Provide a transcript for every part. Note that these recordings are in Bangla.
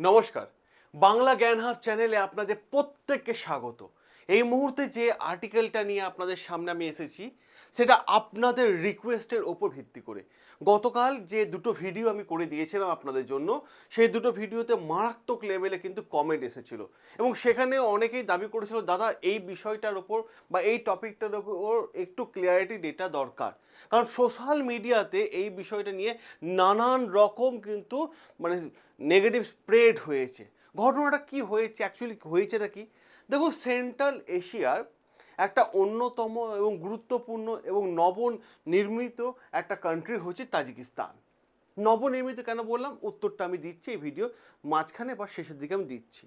নমস্কার। বাংলা জ্ঞান হাব চ্যানেলে আপনাদের প্রত্যেককে স্বাগত। এই মুহূর্তে যে আর্টিকেলটা নিয়ে আপনাদের সামনে আমি এসেছি, সেটা আপনাদের রিকোয়েস্টের ওপর ভিত্তি করে। গতকাল যে দুটো ভিডিও আমি করে দিয়েছিলাম আপনাদের জন্য, সেই দুটো ভিডিওতে মারাত্মক লেভেলে কিন্তু কমেন্ট এসেছিল। এবং সেখানে অনেকেই দাবি করেছিল, দাদা, এই বিষয়টার ওপর বা এই টপিকটার ওপর একটু ক্লিয়ারিটি ডেটা দরকার। কারণ সোশ্যাল মিডিয়াতে এই বিষয়টা নিয়ে নানান রকম কিন্তু মানে নেগেটিভ স্প্রেড হয়েছে। ঘটনাটা কি হয়েছে? অ্যাকচুয়ালি হয়েছেটা কি? দেখুন সেন্ট্রাল এশিয়ার একটা অন্যতম এবং গুরুত্বপূর্ণ এবং নবনির্মিত একটা কান্ট্রি হচ্ছে তাজিকিস্তান। নবনির্মিত কেন বললাম? উত্তরটা আমি দিচ্ছি এই ভিডিও মাঝখানে বা শেষের দিকে আমি দিচ্ছি।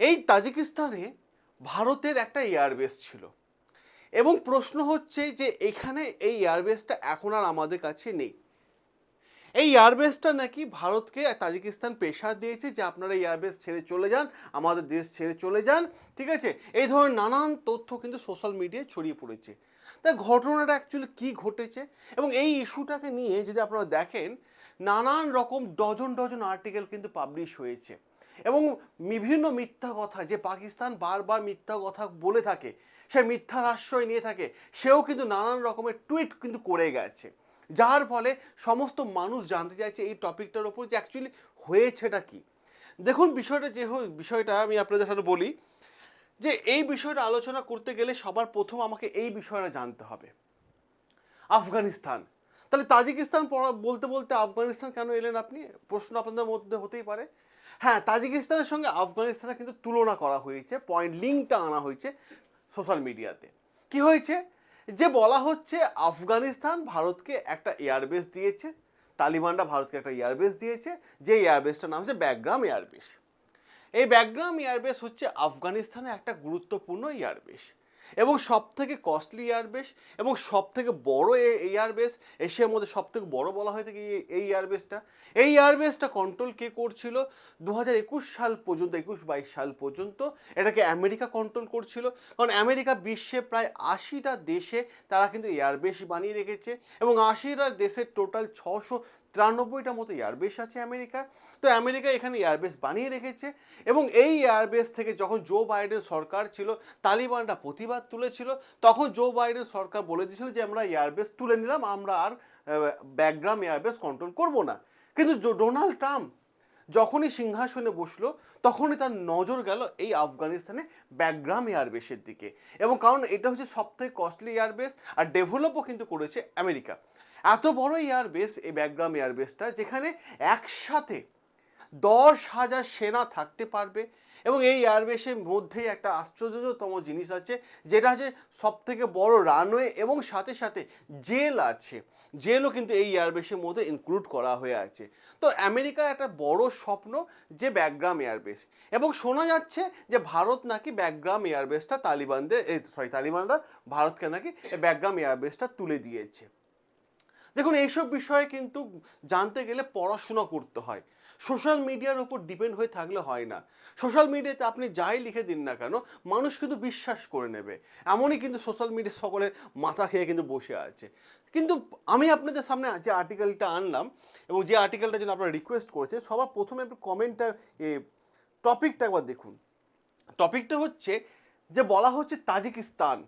এই তাজিকিস্তানে ভারতের একটা এয়ারবেস ছিল এবং প্রশ্ন হচ্ছে যে এখানে এই এয়ারবেসটা এখন আর আমাদের কাছে নেই। এই এয়ারবেসটা নাকি ভারতকে তাজিকিস্তান প্রেশার দিয়েছে যে আপনারা এই এয়ারবেস ছেড়ে চলে যান, আমাদের দেশ ছেড়ে চলে যান, ঠিক আছে? এই ধরনের নানান তথ্য কিন্তু সোশ্যাল মিডিয়ায় ছড়িয়ে পড়েছে। তাই ঘটনাটা অ্যাকচুয়ালি কী ঘটেছে? এবং এই ইস্যুটাকে নিয়ে যদি আপনারা দেখেন, নানান রকম ডজন ডজন আর্টিকেল কিন্তু পাবলিশ হয়েছে। এবং বিভিন্ন মিথ্যা কথা, যে পাকিস্তান বারবার মিথ্যা কথা বলে থাকে, সে মিথ্যার আশ্রয় নিয়ে থাকে, সেও কিন্তু নানান রকমের টুইট কিন্তু করে গেছে। যার ফলে সমস্ত মানুষ জানতে চাইছে এই টপিকটার ওপর যে অ্যাকচুয়ালি হয়েছেটা কি। দেখুন, বিষয়টা যে বিষয়টা আমি আপনাদের সাথে বলি যে এই বিষয়টা আলোচনা করতে গেলে সবার প্রথম আমাকে এই বিষয়টা জানতে হবে। আফগানিস্তান। তাহলে তাজিকিস্তান বলতে বলতে আফগানিস্তান কেন এলেন আপনি? প্রশ্ন আপনাদের মধ্যে হতেই পারে। হ্যাঁ তাজিকিস্তানের সঙ্গে আফগানিস্তানের কিন্তু তুলনা করা হয়েছে পয়েন্ট লিঙ্কটা আনা হয়েছে সোশ্যাল মিডিয়াতে কি হয়েছে? যে বলা হচ্ছে আফগানিস্তান ভারতকে একটা এয়ারবেস দিয়েছে, তালিবানরা ভারতকে একটা এয়ারবেস দিয়েছে, যে এয়ারবেসটার নাম হচ্ছে ব্যাকগ্রাম এয়ারবেস। এই ব্যাকগ্রাম এয়ারবেস হচ্ছে আফগানিস্তানে একটা গুরুত্বপূর্ণ এয়ারবেস। এবং সব থেকে কস্টলি এয়ারবেস এবং সব থেকে বড় এয়ারবেস এশিয়ার মধ্যে সব থেকে বড় বলা হয়ে থাকে এই- এই এয়ারবেসটা এই এয়ারবেসটা কন্ট্রোল কে করছিল? দু হাজার একুশ সাল পর্যন্ত, একুশ বাইশ সাল পর্যন্ত এটাকে আমেরিকা কন্ট্রোল করছিল। কারণ আমেরিকা বিশ্বে প্রায় আশিটা দেশে তারা কিন্তু এয়ারবেস বানিয়ে রেখেছে এবং আশিটা দেশের টোটাল ছশো তিরানব্বইটা মতো এয়ারবেস আছে আমেরিকার তো আমেরিকা এখানে এয়ারবেস বানিয়ে রেখেছে এবং এই এয়ারবেস থেকে যখন জো বাইডেন সরকার ছিল, তালিবানরা প্রতিবাদ তুলেছিল, তখন জো বাইডেন সরকার বলে দিয়েছিল যে, আমরা এয়ারবেস তুলে নিলাম, আমরা আর ব্যাকগ্রাম এয়ারবেস কন্ট্রোল করব না। কিন্তু ডোনাল্ড ট্রাম্প যখনই সিংহাসনে বসল, তখনই তার নজর গেল এই আফগানিস্তানে ব্যাকগ্রাম এয়ারবেসের দিকে। এবং কারণ এটা হচ্ছে সবথেকে কস্টলি এয়ারবেস আর ডেভেলপও কিন্তু করেছে আমেরিকা। এত বড় এয়ারবেস এই ব্যাকগ্রাম এয়ারবেসটা যেখানে একসাথে দশ হাজার সেনা থাকতে পারবে এবং এই এয়ারবেসের মধ্যেই একটা আশ্চর্যতম জিনিস আছে, যেটা হচ্ছে সব থেকে বড় রানওয়ে এবং সাথে সাথে জেল আছে। জেলও কিন্তু এই এয়ারবেসের মধ্যে ইনক্লুড করা হয়ে আছে। তো আমেরিকা একটা বড় স্বপ্ন যে ব্যাকগ্রাম এয়ারবেস এবং শোনা যাচ্ছে যে ভারত নাকি ব্যাকগ্রাম এয়ারবেসটা তালিবানদের সরি তালিবানরা ভারতকে নাকি ব্যাকগ্রাম এয়ারবেসটা তুলে দিয়েছে। দেখুন, এইসব বিষয়ে কিন্তু জানতে গেলে পড়াশোনা করতে হয়। সোশ্যাল মিডিয়ার উপর ডিপেন্ড হয়ে থাকলে হয় না। সোশ্যাল মিডিয়াতে আপনি যাই লিখে দিন না কেন, মানুষ কিন্তু বিশ্বাস করে নেবে। এমনই কিন্তু সোশ্যাল মিডিয়া সকলের মাথা খেয়ে কিন্তু বসে আছে। কিন্তু আমি আপনাদের সামনে যে আর্টিকেলটা আনলাম এবং যে আর্টিকেলটা যেন আপনারা রিকোয়েস্ট করেছে সবার প্রথমে একটু কমেন্টটা টপিকটা একবার দেখুন। টপিকটা হচ্ছে যে বলা হচ্ছে তাজিকিস্তান।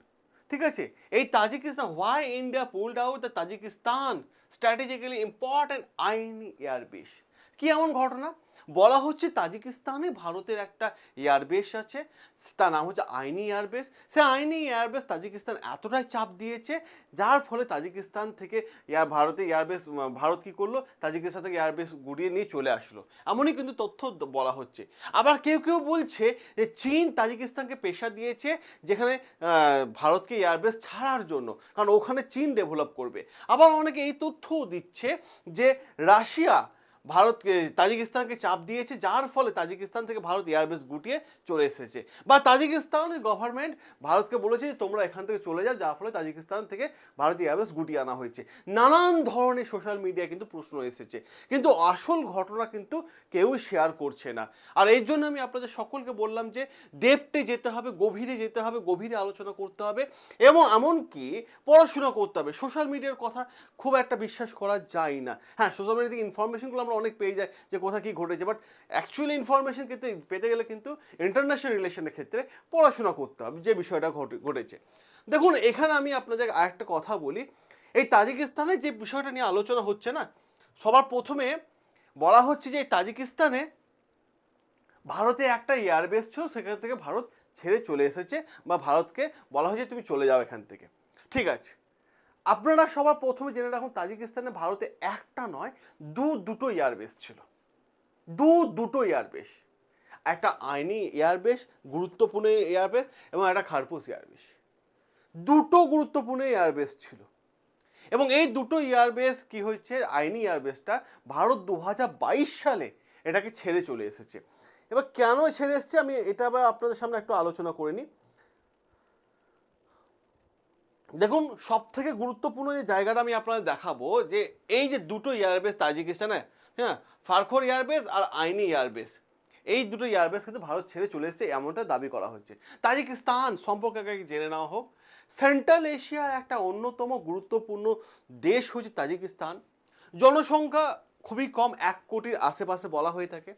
ঠিক আছে? এই Tajikistan why India pulled out the Tajikistan strategically important Ayni airbase কি এমন ঘটনা? বলা হচ্ছে তাজিকিস্তানে ভারতের একটা এয়ারবেস আছে। তার নাম হচ্ছে আইনি এয়ারবেস সে আইনি এয়ারবেস তাজিকিস্তান এতটাই চাপ দিয়েছে, যার ফলে তাজিকিস্তান থেকে এয়ার ভারতে এয়ারবেস ভারত কি করল? তাজিকিস্তান থেকে এয়ারবেস গুড়িয়ে নিয়ে চলে আসলো। এমনই কিন্তু তথ্য বলা হচ্ছে। আবার কেউ কেউ বলছে যে চীন তাজিকিস্তানকে পেশা দিয়েছে, যেখানে ভারতকে এয়ারবেস ছাড়ার জন্য। কারণ ওখানে চীন ডেভেলপ করবে। আবার অনেকে এই তথ্যও দিচ্ছে যে রাশিয়া ভারতকে, তাজিকিস্তানকে চাপ দিয়েছে, যার ফলে তাজিকিস্তান থেকে ভারত এয়ারবেস গুটিয়ে চলে এসেছে। বা তাজিকিস্তানের গভর্নমেন্ট ভারতকে বলেছে যে, তোমরা এখান থেকে চলে যাও, যার ফলে তাজিকিস্তান থেকে ভারত এয়ারবেস গুটিয়ে আনা হয়েছে। নানান ধরনের সোশ্যাল মিডিয়া কিন্তু প্রশ্ন এসেছে। কিন্তু আসল ঘটনা কিন্তু কেউই শেয়ার করছে না। আর এই জন্য আমি আপনাদের সকলকে বললাম যে ডেপটে যেতে হবে, গভীরে যেতে হবে, গভীরে আলোচনা করতে হবে এবং এমনকি পড়াশোনা করতে হবে। সোশ্যাল মিডিয়ার কথা খুব একটা বিশ্বাস করা যায় না। হ্যাঁ সোশ্যাল মিডিয়া থেকে ইনফরমেশনগুলো আমরা অনেক পেয়ে যায় যে কোথায় কী ঘটেছে। বাট অ্যাকচুয়ালি ইনফরমেশন কিন্তু পেতে গেলে কিন্তু ইন্টারন্যাশনাল রিলেশনের ক্ষেত্রে পড়াশোনা করতে হবে, যে বিষয়টা ঘটেছে। দেখুন, এখানে আমি আপনাদের আরেকটা কথা বলি। এই তাজিকিস্তানে যে বিষয়টা নিয়ে আলোচনা হচ্ছে না, সবার প্রথমে বলা হচ্ছে যে এই তাজিকিস্তানে ভারতে একটা এয়ারবেস ছিল, সেখান থেকে ভারত ছেড়ে চলে এসেছে বা ভারতকে বলা হয়েছে তুমি চলে যাও এখান থেকে। ঠিক আছে। আপনারা সবার প্রথমে জেনে রাখুন, তাজিকিস্তানে ভারতে একটা নয়, দু দুটো এয়ারবেস ছিল। দু দুটো এয়ারবেস। একটা আইনি এয়ারবেস, গুরুত্বপূর্ণ এয়ারবেস এবং একটা খারপুস এয়ারবেস। দুটো গুরুত্বপূর্ণ এয়ারবেস ছিল। এবং এই দুটো এয়ারবেস কি হয়েছে? আইনি এয়ারবেসটা ভারত দু হাজার বাইশ সালে এটাকে ছেড়ে চলে এসেছে। এবার কেন ছেড়ে এসেছে? আমি এটা আবার আপনাদের সামনে একটু আলোচনা করে নিই। দেখুন সব থেকে গুরুত্বপূর্ণ যে জায়গাটা আমি আপনাদের দেখাবো, যে এই যে দুটো এয়ারবেস তাজিকিস্তানে হ্যাঁ ফারখর এয়ারবেস আর আইনি এয়ারবেস, এই দুটো এয়ারবেস কিন্তু ভারত ছেড়ে চলে এসেছে, এমনটা দাবি করা হচ্ছে। তাজিকিস্তান সম্পর্কে আগে জেনে নেওয়া হোক, সেন্ট্রাল এশিয়ার একটা অন্যতম গুরুত্বপূর্ণ দেশ হচ্ছে তাজিকিস্তান। জনসংখ্যা খুবই কম, এক কোটির আশেপাশে বলা হয়ে থাকে।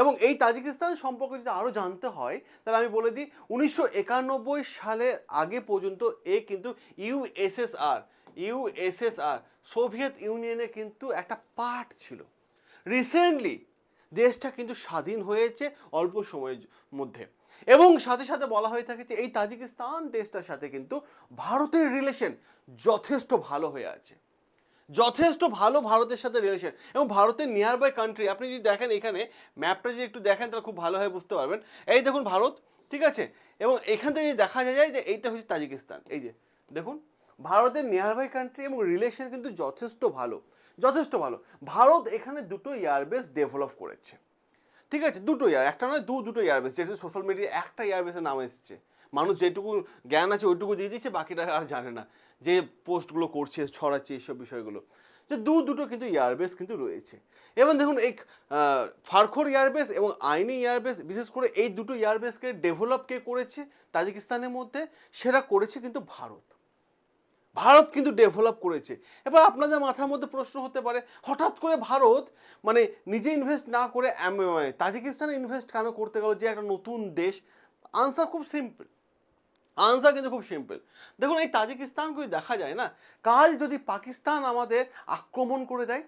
এবং এই তাজিকিস্তান সম্পর্কে যদি আরও জানতে হয়, তাহলে আমি বলে দিই, উনিশশো একানব্বই সালের আগে পর্যন্ত এ কিন্তু ইউএসএসআর ইউএসএসআর সোভিয়েত ইউনিয়নের কিন্তু একটা পার্ট ছিল। রিসেন্টলি দেশটা কিন্তু স্বাধীন হয়েছে অল্প সময়ের মধ্যে। এবং সাথে সাথে বলা হয়ে থাকে যে এই তাজিকিস্তান দেশটার সাথে কিন্তু ভারতের রিলেশন যথেষ্ট ভালো হয়ে আছে। যথেষ্ট ভালো ভারতের সাথে রিলেশন এবং ভারতের নিয়ার বাই কান্ট্রি আপনি যদি দেখেন এখানে ম্যাপটা যদি একটু দেখেন, তাহলে খুব ভালোভাবে বুঝতে পারবেন। এই দেখুন ভারত, ঠিক আছে? এবং এখান থেকে দেখা যায় যে এইটা হচ্ছে তাজিকিস্তান। এই যে, দেখুন, ভারতের নিয়ার বাই কান্ট্রি এবং রিলেশন কিন্তু যথেষ্ট ভালো যথেষ্ট ভালো। ভারত এখানে দুটো এয়ারবেস ডেভেলপ করেছে। ঠিক আছে? দুটো ইয়ার একটা নয়, দু, দুটো এয়ারবেস যেহেতু সোশ্যাল মিডিয়ায় একটা এয়ারবেসের নাম এসছে। মানুষ যেটুকু জ্ঞান আছে, ওইটুকু দিয়ে দিচ্ছে বাকিটা আর জানে না। যে পোস্টগুলো করছে, ছড়াচ্ছে, এইসব বিষয়গুলো। যে দু দুটো কিন্তু এয়ারবেস কিন্তু রয়েছে। এবং দেখুন, এই ফারখোর এয়ারবেস এবং আইনি এয়ারবেস, বিশেষ করে এই দুটো এয়ারবেসকে ডেভেলপ কে করেছে? তাজিকিস্তানের মধ্যে। সেটা করেছে কিন্তু ভারত। ভারত কিন্তু ডেভেলপ করেছে। এবার আপনাদের মাথার মধ্যে প্রশ্ন হতে পারে, হঠাৎ করে ভারত মানে নিজে ইনভেস্ট না করে মানে তাজিকিস্তানে ইনভেস্ট কেন করতে গেল? যে একটা নতুন দেশ। আনসার খুব সিম্পল আনসার কিন্তু খুব সিম্পল দেখুন, এই তাজিকিস্তানকে দেখা যায় না, কাল যদি পাকিস্তান আমাদের আক্রমণ করে দেয়,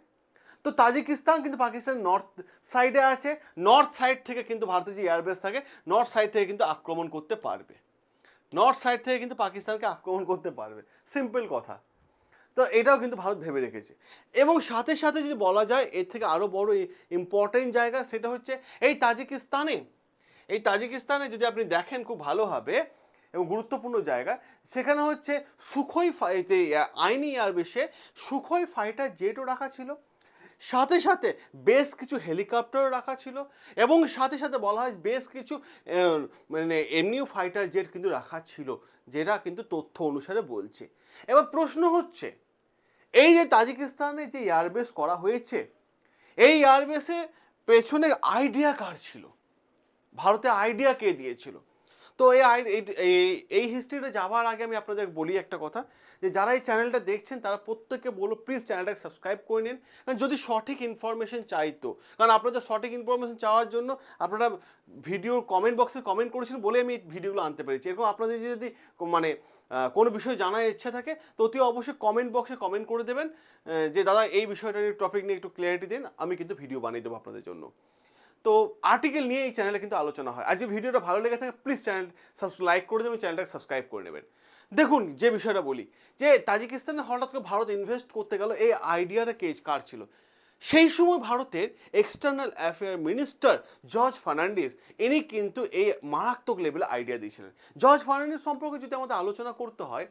তো তাজিকিস্তান কিন্তু পাকিস্তান নর্থ সাইডে আছে নর্থ সাইড থেকে কিন্তু ভারতের যে এয়ারবেস থাকে নর্থ সাইড থেকে কিন্তু আক্রমণ করতে পারবে। নর্থ সাইড থেকে কিন্তু পাকিস্তানকে আক্রমণ করতে পারবে। সিম্পল কথা। তো এটাও কিন্তু ভারত ভেবে রেখেছে। এবং সাথে সাথে যদি বলা যায়, এর থেকে আরও বড় ইম্পর্টেন্ট জায়গা সেটা হচ্ছে, এই তাজিকিস্তানে এই তাজিকিস্তানে যদি আপনি দেখেন খুব ভালোভাবে এবং গুরুত্বপূর্ণ জায়গা। সেখানে হচ্ছে সুখই যে আইনি এয়ারবেসে সুখই ফাইটার জেটও রাখা ছিল। সাথে সাথে বেশ কিছু হেলিকপ্টারও রাখা ছিল এবং সাথে সাথে বলা হয় বেশ কিছু মানে এমনিও ফাইটার জেট কিন্তু রাখা ছিল, যেটা কিন্তু তথ্য অনুসারে বলছে। এবার প্রশ্ন হচ্ছে, এই যে তাজিকিস্তানে যে এয়ারবেস করা হয়েছে, এই এয়ারবেসের পেছনে আইডিয়া কার ছিল? ভারতে আইডিয়া কে দিয়েছিল? তো এই আইন এই- হিস্ট্রিটা যাওয়ার আগে আমি আপনাদের বলি একটা কথা, যে যারা এই চ্যানেলটা দেখছেন, তারা প্রত্যেককে বলো প্লিজ চ্যানেলটাকে সাবস্ক্রাইব করে নিন। কারণ যদি সঠিক ইনফরমেশন চাইতো কারণ আপনাদের সঠিক ইনফরমেশন চাওয়ার জন্য আপনারা ভিডিওর কমেন্ট বক্সে কমেন্ট করেছেন বলে আমি ভিডিওগুলো আনতে পেরেছি। এরকম আপনাদের যদি মানে কোনো বিষয় জানার ইচ্ছা থাকে, তো অতি অবশ্যই কমেন্ট বক্সে কমেন্ট করে দেবেন। যে, দাদা, এই বিষয়টা বিষয়টার টপিক নিয়ে একটু ক্লিয়ারিটি দিন, আমি কিন্তু ভিডিও বানিয়ে দেবো আপনাদের জন্য। তো আর্টিকেল নিয়ে এই চ্যানেলে কিন্তু আলোচনা হয়। আর যে ভিডিওটা ভালো লেগে থাকে প্লিজ চ্যানেল লাইক করে দেবেন চ্যানেলটাকে সাবস্ক্রাইব করে নেবেন। দেখুন, যে বিষয়টা বলি, যে তাজিকিস্তানে হঠাৎ করে ভারত ইনভেস্ট করতে গেল, এই আইডিয়াটা কে কার ছিল? সেই সময় ভারতের external affair minister George Fernandes ইনি কিন্তু এই মারাত্মক লেভেলে আইডিয়া দিয়েছিলেন। জর্জ ফার্নান্ডিস সম্পর্কে যদি আমাদের আলোচনা করতে হয়,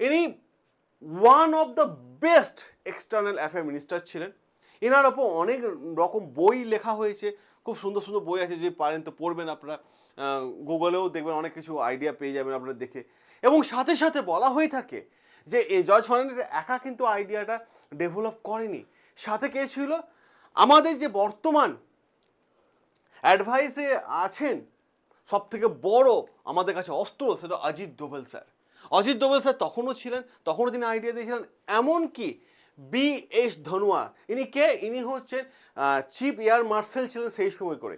ইনি one of the best external affair minister ছিলেন। এনার ওপর অনেক রকম বই লেখা হয়েছে খুব সুন্দর সুন্দর বই আছে যে পারেন তো পড়বেন আপনারা। গুগলেও দেখবেন অনেক কিছু আইডিয়া পেয়ে যাবেন আপনারা দেখে। এবং সাথে সাথে বলা হয়ে থাকে যে, এই জর্জ ফার্নান্ডিস একা কিন্তু আইডিয়াটা ডেভেলপ করেনি। সাথে কে ছিল? আমাদের যে বর্তমান অ্যাডভাইসে আছেন সব থেকে বড় আমাদের কাছে অস্ত্র সেটা অজিত দোভেল স্যার। অজিত দোভেল স্যার তখনও ছিলেন, তখনও তিনি আইডিয়া দিয়েছিলেন। এমনকি বি এস ধনুয়া। ইনি কে? ইনি হচ্ছেন চিফ এয়ার মার্শাল ছিলেন সেই সময় করে।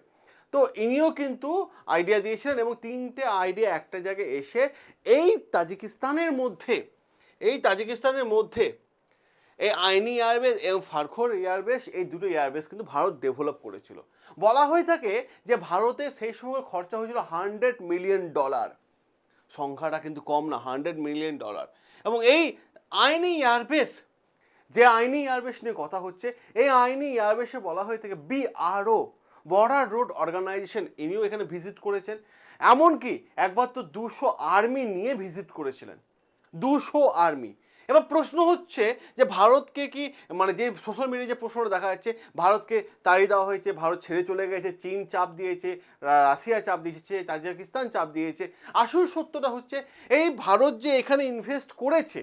তো ইনিও কিন্তু আইডিয়া দিয়েছিলেন এবং তিনটে আইডিয়া একটা জায়গায় এসে এই তাজিকিস্তানের মধ্যে, এই তাজিকিস্তানের মধ্যে এই আইনি এয়ারবেস এবং ফারখোর এয়ারবেস, এই দুটো এয়ারবেস কিন্তু ভারত ডেভেলপ করেছিল। বলা হয়ে থাকে যে ভারতে সেই সময় খরচা হয়েছিল হান্ড্রেড মিলিয়ন ডলার সংখ্যাটা কিন্তু কম না হান্ড্রেড মিলিয়ন ডলার এবং এই আইনি এয়ারবেস যে আইনি এয়ারবেস নিয়ে কথা হচ্ছে, এই আইনি এয়ারবেসে বলা হয়ে থাকে বিআরও বর্ডার রোড অর্গানাইজেশন ইনিও এখানে ভিজিট করেছেন। এমনকি একবার তো দুশো আর্মি নিয়ে ভিজিট করেছিলেন। দুশো আর্মি এবার প্রশ্ন হচ্ছে যে ভারতকে কি মানে যে সোশ্যাল মিডিয়ায় যে প্রশ্নটা দেখা যাচ্ছে, ভারতকে তাড়িয়ে দেওয়া হয়েছে, ভারত ছেড়ে চলে গেছে, চীন চাপ দিয়েছে রাশিয়া চাপ দিয়েছে, তাজিকিস্তান চাপ দিয়েছে। আসল সত্যটা হচ্ছে, এই ভারত যে এখানে ইনভেস্ট করেছে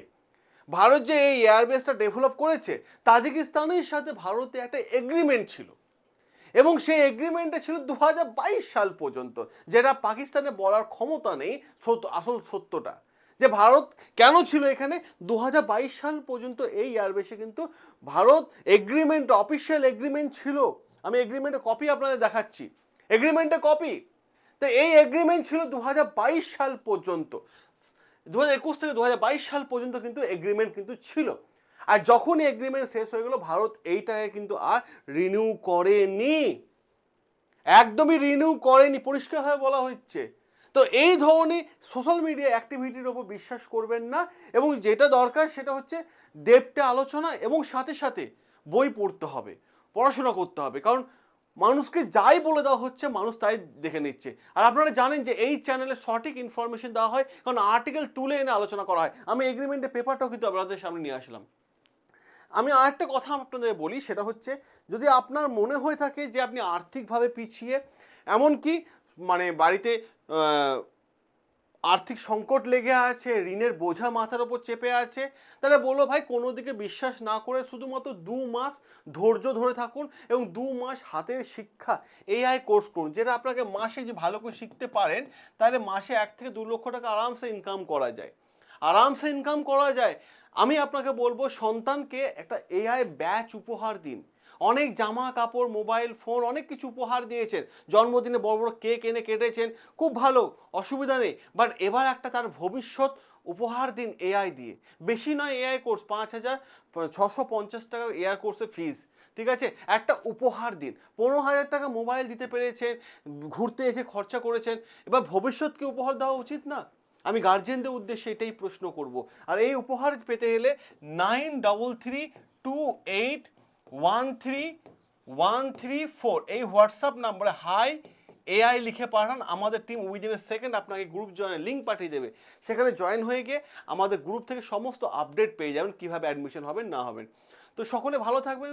ভারত যে এই এয়ারবেসটা ডেভেলপ করেছে, তাজিকিস্তানের সাথে ভারতে একটা এগ্রিমেন্ট ছিল। এবং সেই এগ্রিমেন্টটা ছিল দু হাজার বাইশ সাল পর্যন্ত, যেটা পাকিস্তানে বলার ক্ষমতা নেই আসল সত্যটা। যে ভারত কেন ছিল এখানে? দু হাজার বাইশ সাল পর্যন্ত এই এয়ারবেসে কিন্তু ভারত এগ্রিমেন্ট অফিসিয়াল এগ্রিমেন্ট ছিল। আমি এগ্রিমেন্টের কপি আপনাদের দেখাচ্ছি। এগ্রিমেন্টের কপি তো এই এগ্রিমেন্ট ছিল দু হাজার বাইশ সাল পর্যন্ত। দু হাজার একুশ থেকে দু হাজার বাইশ সাল পর্যন্ত কিন্তু এগ্রিমেন্ট কিন্তু ছিল। আর যখনই এগ্রিমেন্ট শেষ হয়ে গেল, ভারত এইটাকে কিন্তু আর রিনিউ করেনি। একদমই রিনিউ করেনি, পরিষ্কারভাবে বলা হচ্ছে। তো এই ধরনের সোশ্যাল মিডিয়া অ্যাক্টিভিটির ওপর বিশ্বাস করবেন না, এবং যেটা দরকার সেটা হচ্ছে ডেপটে আলোচনা, এবং সাথে সাথে বই পড়তে হবে, পড়াশোনা করতে হবে। কারণ মানুষকে যাই বলে দেওয়া হচ্ছে, মানুষ তাই দেখে নিচ্ছে। আর আপনারা জানেন যে এই চ্যানেলে সঠিক ইনফরমেশন দেওয়া হয়, কারণ আর্টিকেল তুলে এনে আলোচনা করা হয়। আমি এগ্রিমেন্টের পেপারটাও কিন্তু আপনাদের সামনে নিয়ে আসলাম। আমি আরেকটা কথা আপনাদের বলি, সেটা হচ্ছে, যদি আপনার মনে হয়ে থাকে যে আপনি আর্থিকভাবে পিছিয়ে, এমনকি মানে বাড়িতে আর্থিক সংকট লেগে আছে, ঋণের বোঝা মাথার ওপর চেপে আছে। তাহলে বলো ভাই, কোনো দিকে বিশ্বাস না করে শুধুমাত্র দু মাস ধৈর্য ধরে থাকুন এবং দু মাস হাতের শিক্ষা এআই কোর্স করুন, যেটা আপনাকে মাসে যে ভালো করে শিখতে পারেন, তাহলে মাসে এক থেকে দু লক্ষ টাকা আরামসে ইনকাম করা যায়। আরামসে ইনকাম করা যায়। আমি আপনাকে বলব, সন্তানকে একটা এআই ব্যাচ উপহার দিন। অনেক জামা কাপড় মোবাইল, ফোন, অনেক কিছু উপহার দিয়েছেন। জন্মদিনে বড় বড় কেক এনে কেটেছেন। খুব ভালো, অসুবিধা নেই। বাট এবার একটা তার ভবিষ্যৎ উপহার দিন এআই দিয়ে। বেশি নয় এআই কোর্স পাঁচ হাজার, ছশো পঞ্চাশ টাকা এআই কোর্সে ফিজ ঠিক আছে? একটা উপহার দিন। পনেরো হাজার টাকা মোবাইল দিতে পেরেছেন, ঘুরতে এসে খরচা করেছেন। এবার ভবিষ্যৎকে উপহার দেওয়া উচিত না? আমি গার্জেনদের উদ্দেশ্যে এটাই প্রশ্ন করব। আর এই উপহার পেতে গেলে nine double three two eight one three one three four এই হোয়াটসঅ্যাপ নাম্বারে হাই এআই লিখে পাঠান, আমাদের টিম উইদিন এ সেকেন্ড আপনাকে গ্রুপ জয়েনের লিঙ্ক পাঠিয়ে দেবে। সেখানে জয়েন হয়ে গিয়ে আমাদের গ্রুপ থেকে সমস্ত আপডেট পেয়ে যাবেন, কীভাবে অ্যাডমিশন হবেন, না হবেন। তো সকলে ভালো থাকবেন,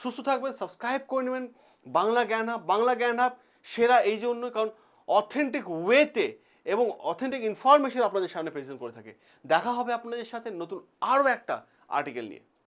সুস্থ থাকবেন সাবস্ক্রাইব করে নেবেন। বাংলা জ্ঞান হাব বাংলা জ্ঞান হাব সেরা এই জন্য কারণ অথেন্টিক ওয়েতে এবং অথেন্টিক ইনফরমেশন আপনাদের সামনে প্রেজেন্ট করে থাকে। দেখা হবে আপনাদের সাথে নতুন আরও একটা আর্টিকেল নিয়ে।